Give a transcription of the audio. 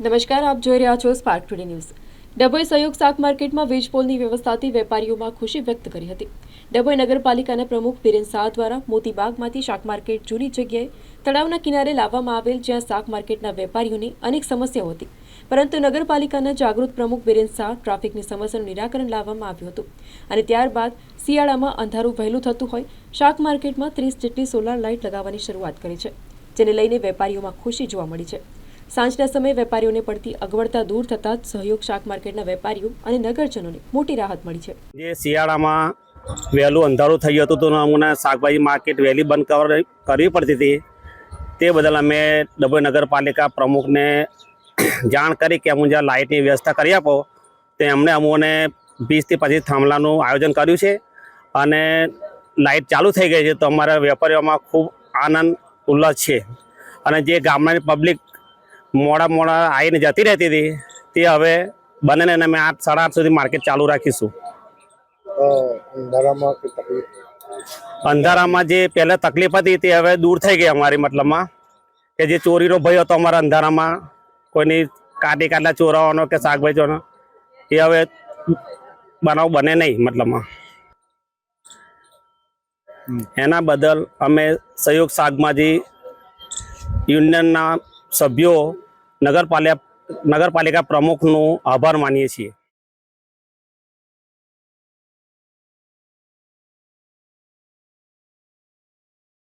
નમસ્કાર, આપ જોઈ રહ્યા છો સ્પાર્ક ટુડે ન્યૂઝ ડભોઈ સહયોગ શાક માર્કેટમાં વીજ પોલની વ્યવસ્થાથી વેપારીઓમાં ખુશી વ્યક્ત કરી હતી. ડભોઈ નગરપાલિકાના પ્રમુખ બિરેન શાહ દ્વારા મોતીબાગમાંથી શાક માર્કેટ જૂની જગ્યાએ તળાવના કિનારે લાવવામાં આવેલ જ્યાં શાક માર્કેટના વેપારીઓની અનેક સમસ્યાઓ હતી. પરંતુ નગરપાલિકાના જાગૃત પ્રમુખ બિરેન શાહ ટ્રાફિકની સમસ્યાનું નિરાકરણ લાવવામાં આવ્યું હતું અને ત્યારબાદ શિયાળામાં અંધારું વહેલું થતું હોય, શાક માર્કેટમાં ત્રીસ જેટલી સોલાર લાઇટ લગાવવાની શરૂઆત કરી છે, જેને લઈને વેપારીઓમાં ખુશી જોવા મળી છે. સાંજના સમયે વેપારીઓને પડતી અગવડતા દૂર થતાં સહયોગ શાક માર્કેટના વેપારીઓ અને નગરજનોને મોટી રાહત મળી છે. જે શિયાળામાં વહેલું અંધારું થયું હતું તો અમને શાકભાજી માર્કેટ વહેલી બંધ કર- કરવી પડતી હતી. તે બદલ અમે ડભોઈ નગરપાલિકા પ્રમુખને જાણ કરી કે અમુજા લાઇટની વ્યવસ્થા કરી આપો, તે એમણે અમોને વીસથી પચીસ થાંભલાનું આયોજન કર્યું છે અને લાઇટ ચાલુ થઈ ગઈ છે તો અમારા વેપારીઓમાં ખૂબ આનંદ, ઉલ્લાસ છે. અને જે ગામડાની પબ્લિક મોડા મોડા આવીને જતી રહેતી હતી. તે હવે બને ને અમે આઠ સાડા આઠ સુધી માર્કેટ ચાલુ રાખીશું. અંધારામાં જે પહેલાં તકલીફ હતી તે હવે દૂર થઈ ગઈ અમારી મતલબમાં. કે જે ચોરીનો ભય હતો અમારા અંધારામાં કોઈની કાટી કાટલા ચોરાવાનો કે શાકભાજીનો એ હવે બનાવ બને નહીં મતલબમાં. એના બદલ અમે સહયોગ શાકભાજી યુનિયનના સભ્યો નગરપાલિકા નગરપાલિકા પ્રમુખનો આભાર માનીએ છીએ.